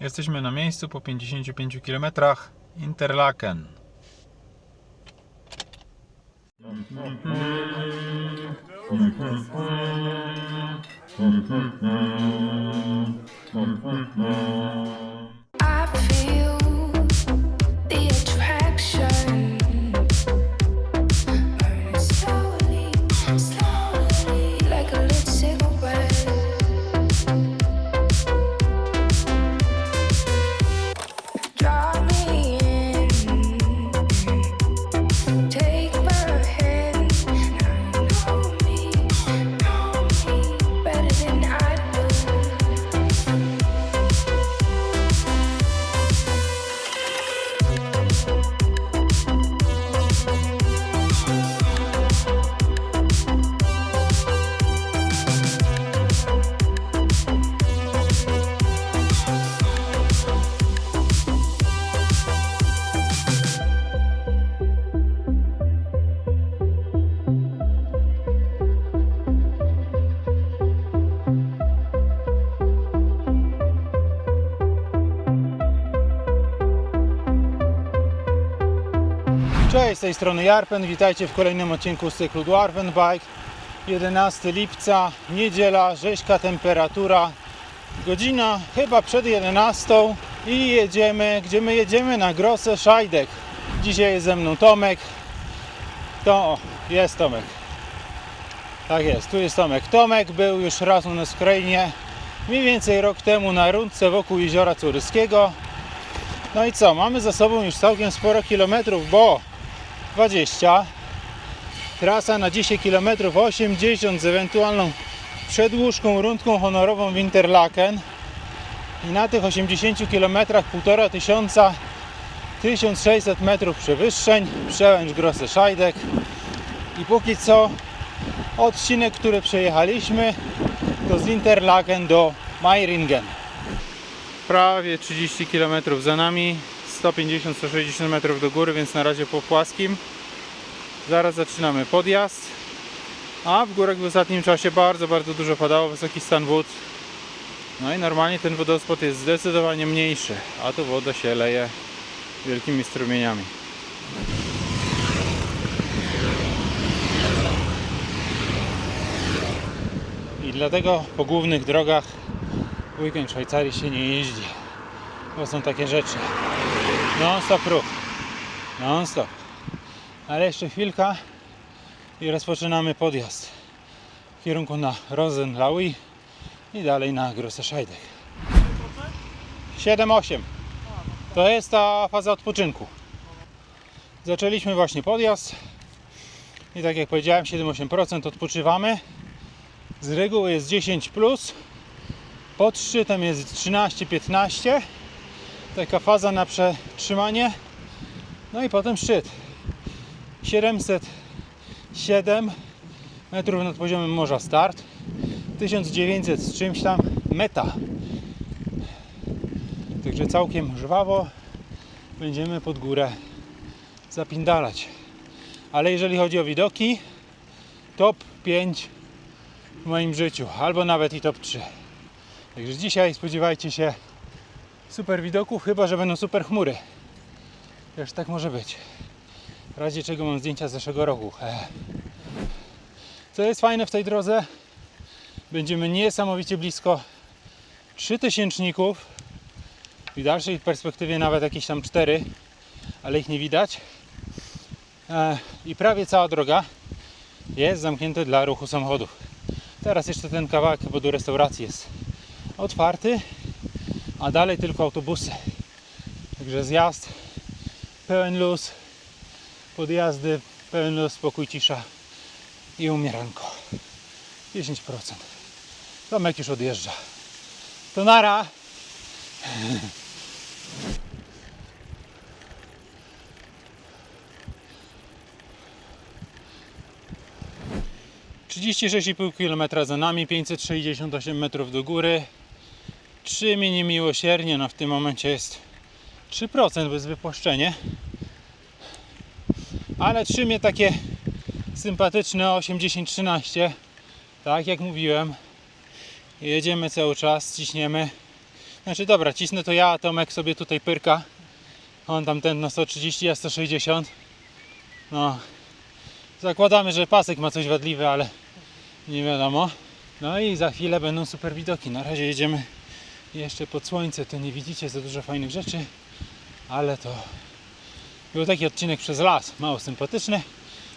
Jesteśmy na miejscu po 55 km Interlaken. I tej strony Jarpen. Witajcie w kolejnym odcinku z cyklu Dwarven Bike. 11 lipca, niedziela, rzeźka temperatura. Godzina chyba przed 11 i jedziemy. Gdzie my jedziemy? Na Grosse Szajdek. Dzisiaj jest ze mną Tomek. To o, jest Tomek. Tak jest, tu jest Tomek. Tomek był już raz u nas w krainie. Mniej więcej rok temu na rundce wokół Jeziora Curyskiego. No i co? Mamy za sobą już całkiem sporo kilometrów, bo 20. Trasa na 10 km 80 z ewentualną przedłużką rundką honorową w Interlaken. I na tych 80 km 1,5 tysiąca 1600 metrów przewyższeń, przełęcz Grosse Szajdek. I póki co odcinek, który przejechaliśmy to z Interlaken do Meiringen. Prawie 30 km za nami, 150-160 metrów do góry, więc na razie po płaskim. Zaraz zaczynamy podjazd. A w górach w ostatnim czasie bardzo, bardzo dużo padało, wysoki stan wód. No i normalnie ten wodospad jest zdecydowanie mniejszy, a tu woda się leje wielkimi strumieniami. I dlatego po głównych drogach w weekend w Szwajcarii się nie jeździ. Bo są takie rzeczy. Non stop ruch. Non stop. Ale jeszcze chwilka i rozpoczynamy podjazd w kierunku na Rosenlaui i dalej na Grosse Scheidek. 7-8. To jest ta faza odpoczynku. Zaczęliśmy właśnie podjazd i tak jak powiedziałem 7-8% odpoczywamy. Z reguły jest 10 plus. Pod szczytem jest 13-15. Taka faza na przetrzymanie. No i potem szczyt. 707 metrów nad poziomem morza start. 1900 z czymś tam meta. Także całkiem żwawo będziemy pod górę zapindalać. Ale jeżeli chodzi o widoki, top 5 w moim życiu, albo nawet i top 3. Także dzisiaj spodziewajcie się super widoków, chyba że będą super chmury. Też tak może być. W razie czego mam zdjęcia z zeszłego roku. E. Co jest fajne w tej drodze, będziemy niesamowicie blisko 3000 w dalszej perspektywie nawet jakieś tam 4, ale ich nie widać. E, I prawie cała droga jest zamknięta dla ruchu samochodów. Teraz jeszcze ten kawałek bo do restauracji jest otwarty, a dalej tylko autobusy. Także zjazd pełen luz, podjazdy pełen luz, spokój, cisza i umieranko. 10%. Tomek już odjeżdża. To nara. Trzydzieści sześć i pół kilometra za nami, 568 metrów do góry. Patrzy mi niemiłosiernie, no w tym momencie jest 3% bez wypłaszczenie. Ale trzymie takie sympatyczne 8-10-13. Tak jak mówiłem. Jedziemy cały czas, ciśniemy. Znaczy dobra, cisnę to ja, a Tomek sobie tutaj pyrka. On tam ten na 130, ja 160. No. Zakładamy, że pasek ma coś wadliwe, ale nie wiadomo. No i za chwilę będą super widoki. Na razie jedziemy jeszcze pod słońce, to nie widzicie za dużo fajnych rzeczy, ale to był taki odcinek przez las, mało sympatyczny.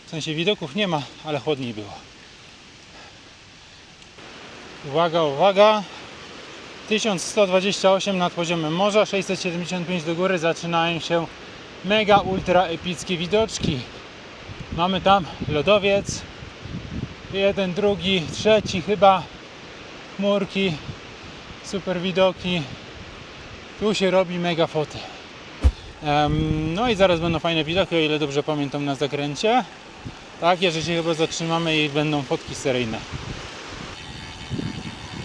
W sensie widoków nie ma, ale chłodniej było. Uwaga, uwaga. 1128 nad poziomem morza, 675 do góry zaczynają się mega ultra epickie widoczki. Mamy tam lodowiec, jeden, drugi, trzeci chyba, chmurki, super widoki. Tu się robi mega foty. No i zaraz będą fajne widoki, o ile dobrze pamiętam na zakręcie. Tak, jeżeli się chyba zatrzymamy i będą fotki seryjne.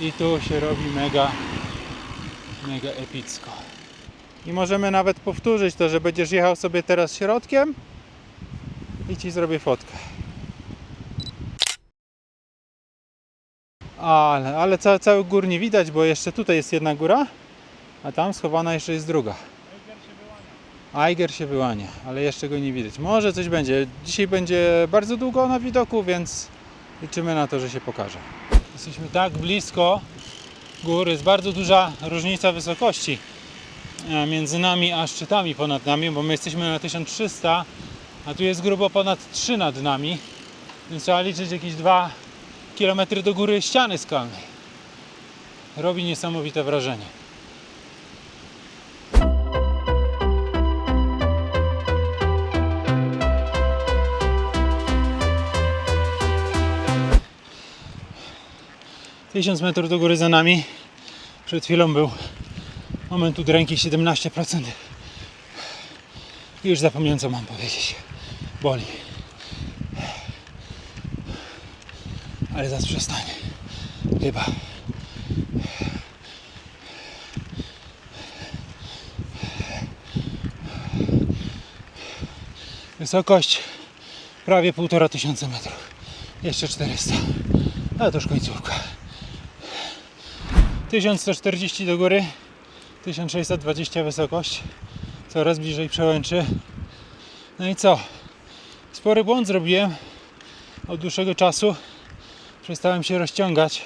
I tu się robi mega, mega epicko. I możemy nawet powtórzyć to, że będziesz jechał sobie teraz środkiem i ci zrobię fotkę. Ale, ale gór nie widać, bo jeszcze tutaj jest jedna góra, a tam schowana jeszcze jest druga. Eiger się wyłania, ale jeszcze go nie widać. Może coś będzie. Dzisiaj będzie bardzo długo na widoku, więc liczymy na to, że się pokaże. Jesteśmy tak blisko góry, jest bardzo duża różnica wysokości e, między nami a szczytami ponad nami, bo my jesteśmy na 1300, a tu jest grubo ponad 3 nad nami, więc trzeba liczyć jakieś 2 km do góry ściany skalnej. Robi niesamowite wrażenie. Tysiąc metrów do góry za nami. Przed chwilą był moment udręki 17%. I Już zapomniałem co mam powiedzieć. Boli. Ale zaraz przestanie. Chyba. Wysokość prawie półtora tysiąca metrów. Jeszcze 400. Ale to już końcówka. 1140 do góry, 1620 wysokość, coraz bliżej przełęczy. No i co? Spory błąd zrobiłem od dłuższego czasu. Przestałem się rozciągać,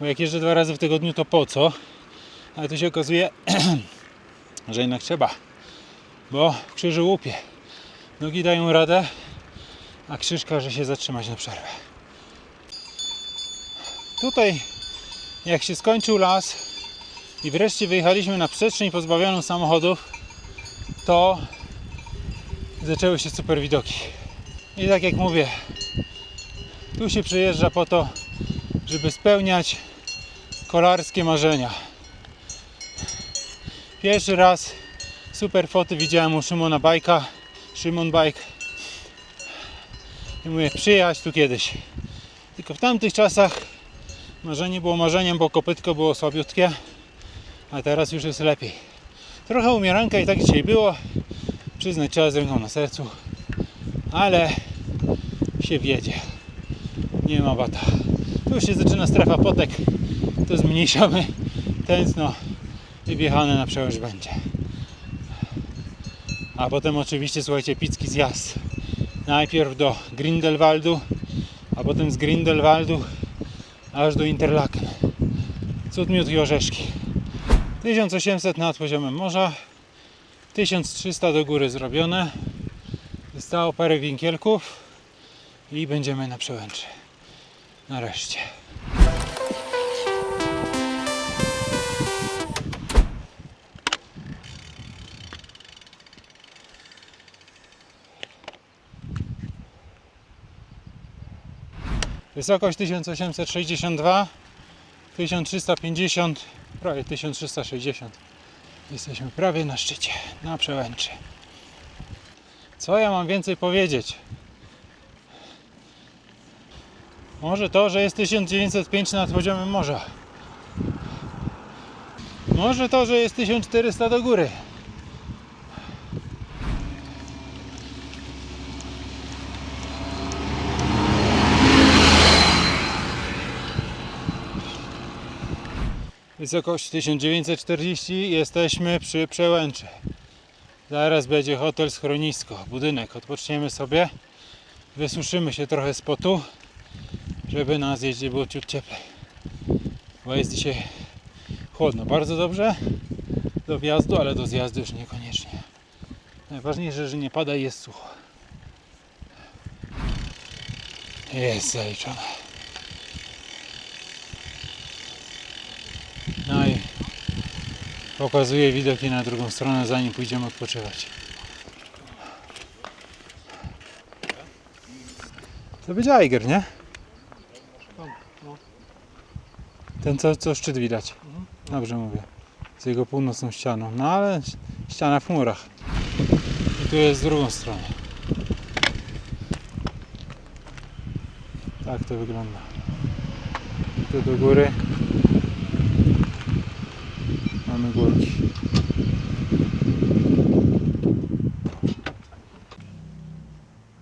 bo jak jeżdżę dwa razy w tygodniu, to po co? Ale tu się okazuje, że jednak trzeba, bo w krzyżu łupie. Nogi dają radę, a krzyż każe się zatrzymać na przerwę. Tutaj jak się skończył las i wreszcie wyjechaliśmy na przestrzeń pozbawioną samochodów, to zaczęły się super widoki. I tak jak mówię, tu się przyjeżdża po to, żeby spełniać kolarskie marzenia. Pierwszy raz super foty widziałem u Szymona Bajka, Szymon Bike. I mówię, przyjechać tu kiedyś. Tylko w tamtych czasach Marzenie było marzeniem, bo kopytko było słabiutkie, a teraz już jest lepiej. Trochę umieranka i tak dzisiaj było, przyznać trzeba z ręką na sercu, ale się wiedzie. Nie ma bata. Tu się zaczyna strefa potek, to zmniejszamy tętno i wjechane na przełęcz będzie. A potem oczywiście, słuchajcie, picki zjazd. Najpierw do Grindelwaldu, a potem z Grindelwaldu aż do Interlaken. Cud, miód i orzeszki. 1800 nad poziomem morza, 1300 do góry zrobione. Zostało parę winkielków i będziemy na przełęczy. Nareszcie. Wysokość 1862, 1350, prawie 1360. Jesteśmy prawie na szczycie, na przełęczy. Co ja mam więcej powiedzieć? Może to, że jest 1905 nad poziomem morza. Może to, że jest 1400 do góry. Wysokość 1940 jesteśmy przy przełęczy. Zaraz będzie hotel schronisko, budynek. Odpoczniemy sobie, wysuszymy się trochę z potu, żeby na zjeździe było ciut cieplej. Bo jest dzisiaj chłodno, bardzo dobrze do wjazdu, ale do zjazdu już niekoniecznie. Najważniejsze, że nie pada i jest sucho. Jest zaliczone. No i pokazuję widoki na drugą stronę, zanim pójdziemy odpoczywać. To będzie Eiger, nie? Ten co, co szczyt widać. Dobrze mówię. Z jego północną ścianą. No ale ściana w chmurach. I tu jest z drugą stronę. Tak to wygląda. I tu do góry mamy górki.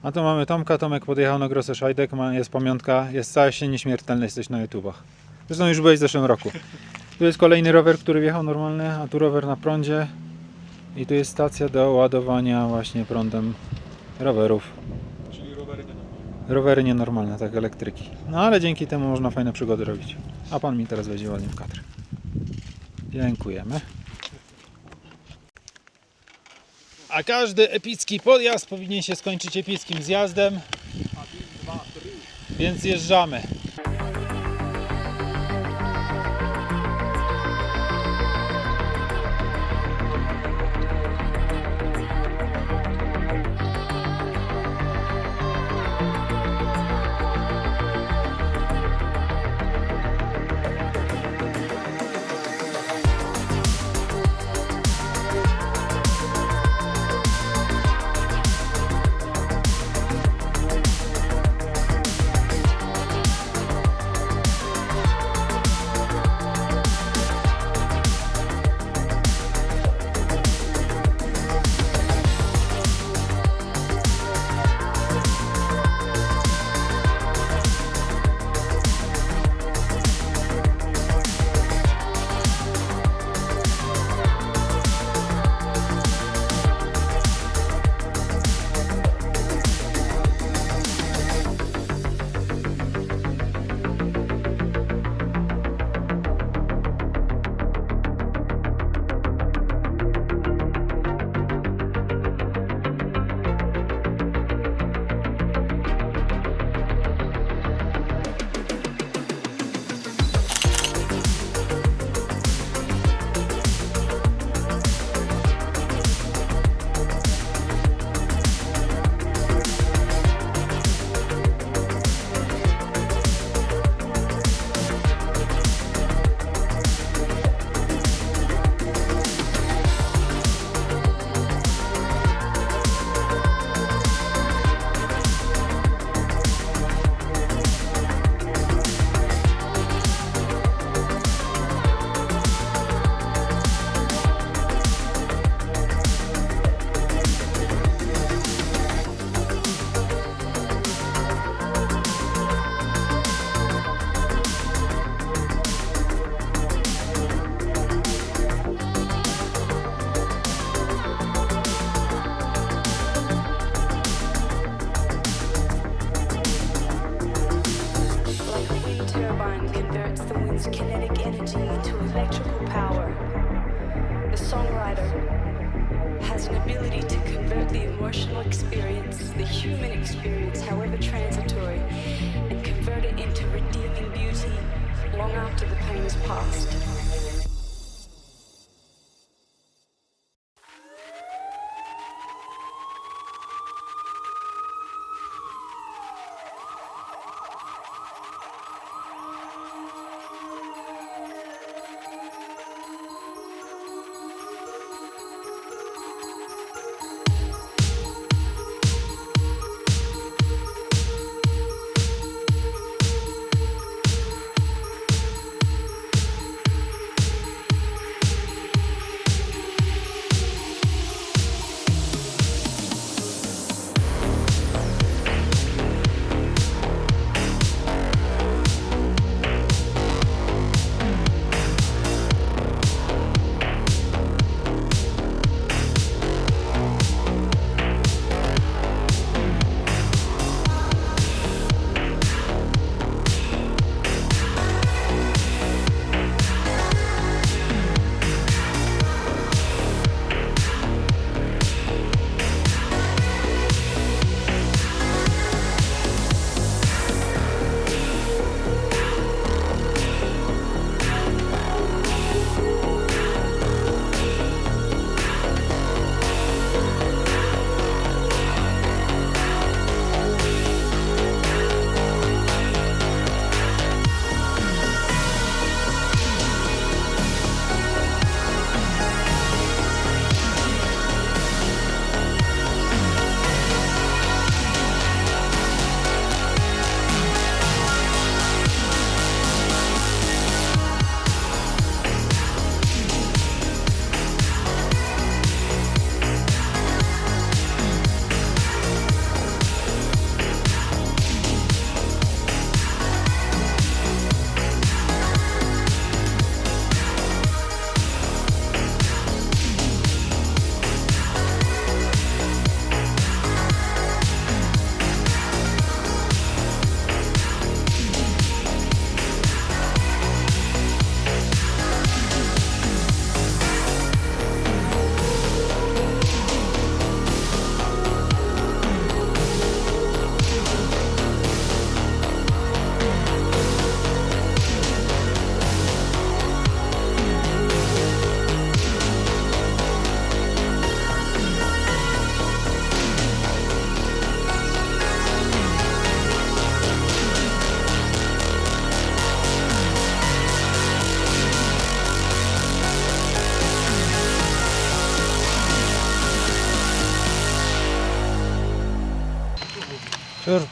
A tu mamy Tomka. Tomek podjechał na Grosse Szajdek. Jest pamiątka. Jest całe się nieśmiertelny. Jesteś na YouTubach. Zresztą już byłeś w zeszłym roku. Tu jest kolejny rower, który wjechał normalny, a tu rower na prądzie. I tu jest stacja do ładowania właśnie prądem rowerów. Czyli rowery nie Rowery nienormalne, tak, elektryki. No ale dzięki temu można fajne przygody robić. A pan mi teraz wejdzie ładnie w kadr. Dziękujemy. A każdy epicki podjazd powinien się skończyć epickim zjazdem. Więc zjeżdżamy.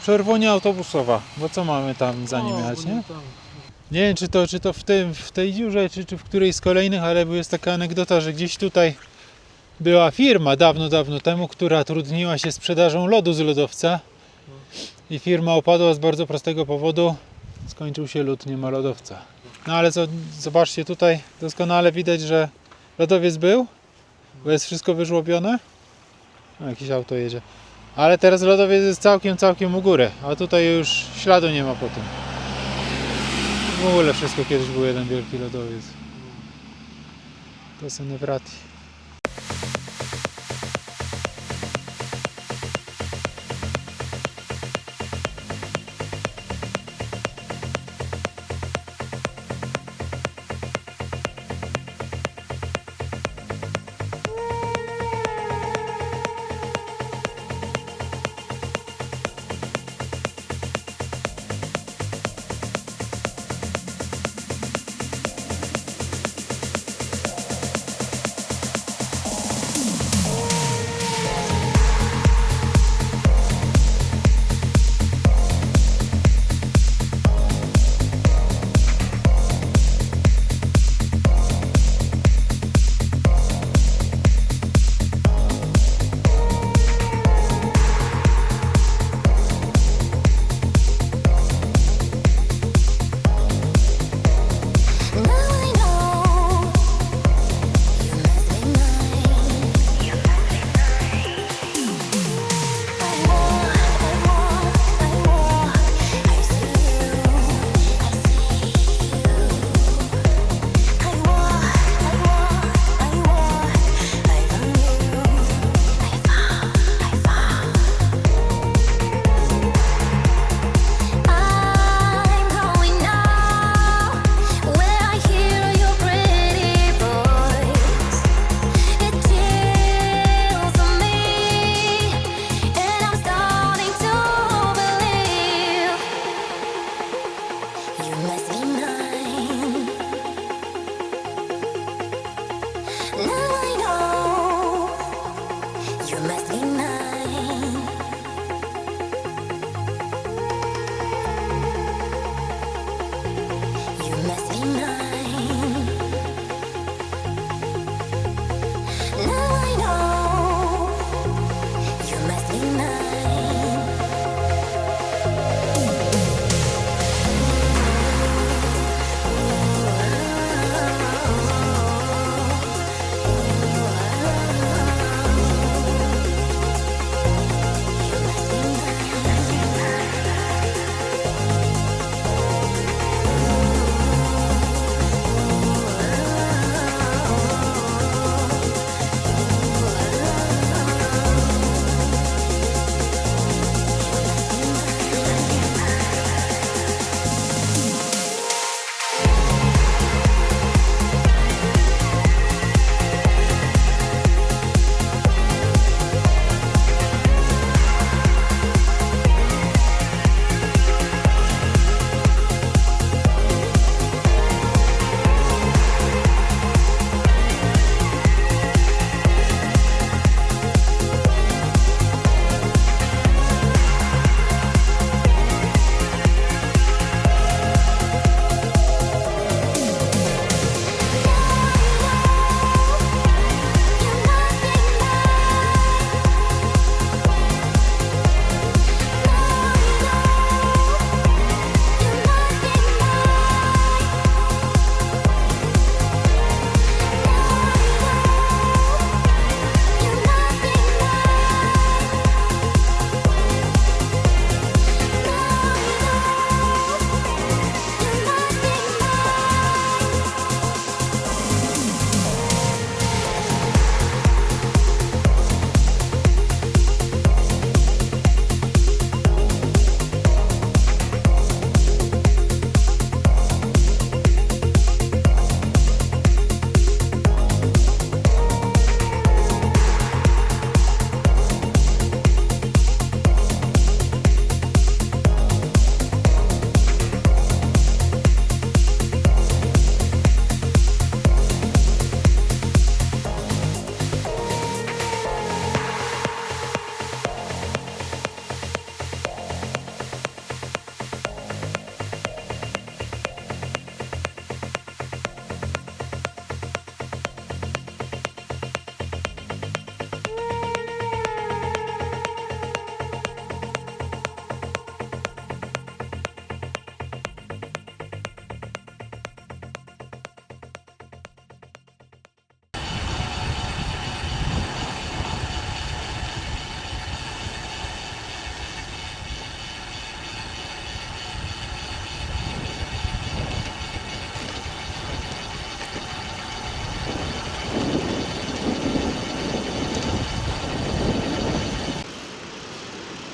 Czerwonia autobusowa, bo co mamy tam za nim jechać, nie? Nie wiem, czy to, czy to w, tym, w tej dziurze, czy, czy w którejś z kolejnych, ale jest taka anegdota, że gdzieś tutaj była firma dawno, dawno temu, która trudniła się sprzedażą lodu z lodowca i firma upadła z bardzo prostego powodu. Skończył się lód, nie ma lodowca. No ale co, zobaczcie tutaj, doskonale widać, że lodowiec był, bo jest wszystko wyżłobione. O, jakieś auto jedzie. Ale teraz lodowiec jest całkiem, całkiem u góry, a tutaj już śladu nie ma po tym. W ogóle wszystko kiedyś był jeden wielki lodowiec. To są wraty.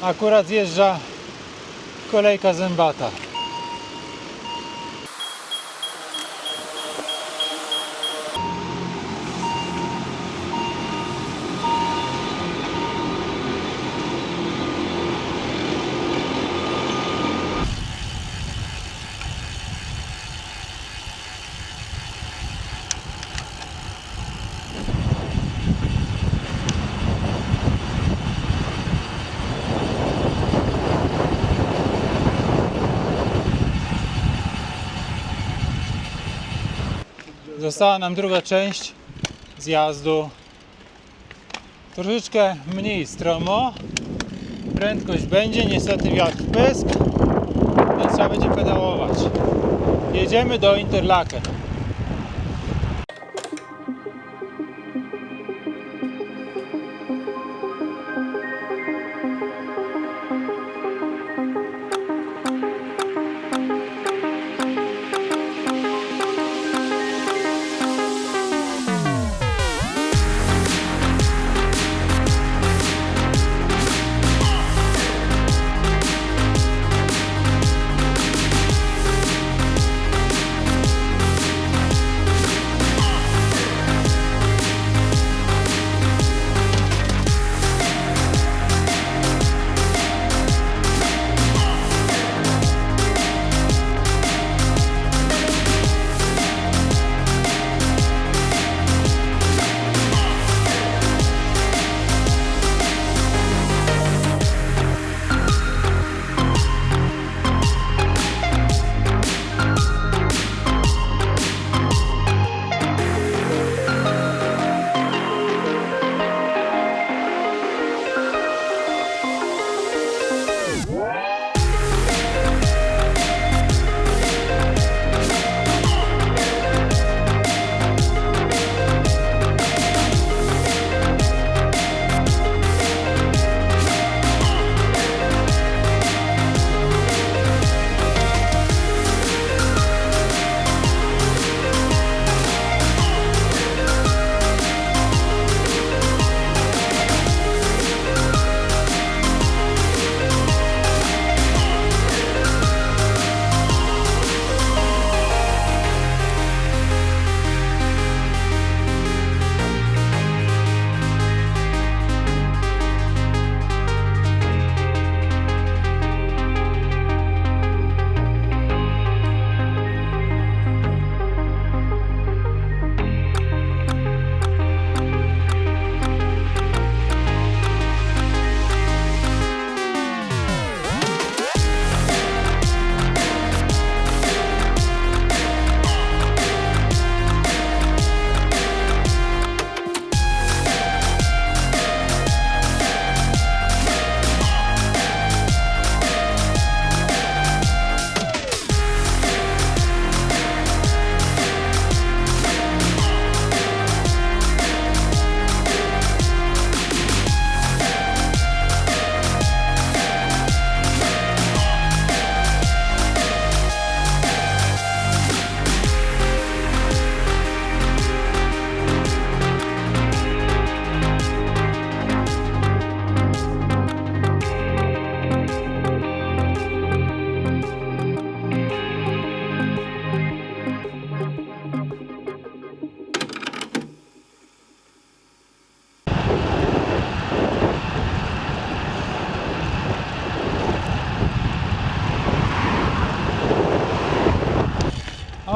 Akurat zjeżdża kolejka zębata. Została nam druga część zjazdu. Troszeczkę mniej stromo. Prędkość będzie, niestety wiatr pysk, więc trzeba będzie pedałować. Jedziemy do Interlaken.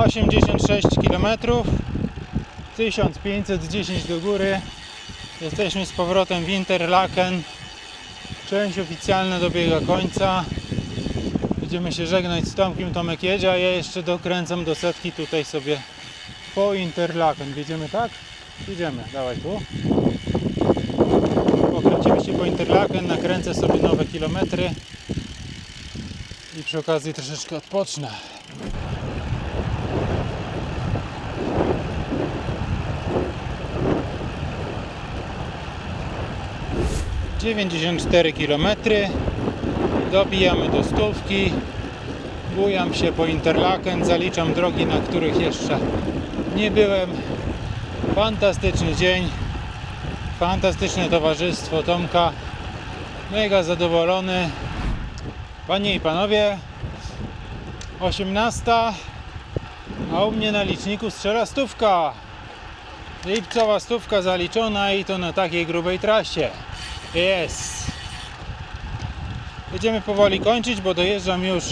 Osiemdziesiąt sześć kilometrów, 1510 do góry. Jesteśmy z powrotem w Interlaken. Część oficjalna dobiega końca. Będziemy się żegnać z Tomkiem. Tomek jedzie, a ja jeszcze dokręcam do setki tutaj sobie po Interlaken. Jedziemy tak? Jedziemy, dawaj tu. Pokręcimy się po Interlaken, nakręcę sobie nowe kilometry i przy okazji troszeczkę odpocznę. Dziewięćdziesiąt cztery kilometry. Dobijamy do stówki. Bujam się po Interlaken, zaliczam drogi, na których jeszcze nie byłem. Fantastyczny dzień, fantastyczne towarzystwo Tomka Mega zadowolony. Panie i panowie, 18, a u mnie na liczniku strzela stówka. Lipcowa stówka zaliczona i to na takiej grubej trasie. Jest. Będziemy powoli kończyć, bo dojeżdżam już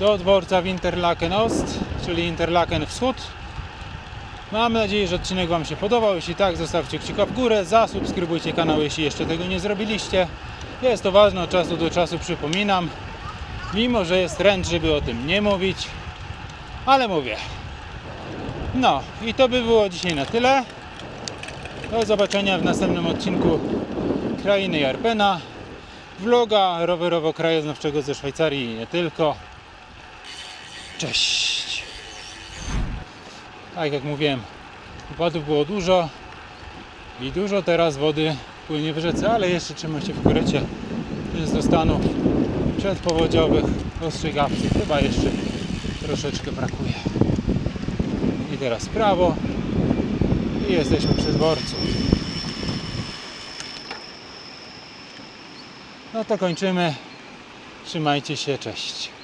do dworca w Interlaken Ost, czyli Interlaken Wschód. Mam nadzieję, że odcinek Wam się podobał. Jeśli tak, zostawcie kciuka w górę, zasubskrybujcie kanał, jeśli jeszcze tego nie zrobiliście. Jest to ważne, od czasu do czasu przypominam. Mimo, że jest trend, żeby o tym nie mówić, ale mówię. No i to by było dzisiaj na tyle. Do zobaczenia w następnym odcinku Krainy Jarpena. Vloga rowerowo-krajoznawczego ze Szwajcarii i nie tylko. Cześć! Tak jak mówiłem, upadów było dużo i dużo teraz wody płynie w rzece, ale jeszcze trzyma się w korecie, więc do stanów przedpowodziowych, ostrzegawczych chyba jeszcze troszeczkę brakuje. I teraz prawo i jesteśmy przy dworcu. No to kończymy. Trzymajcie się, cześć.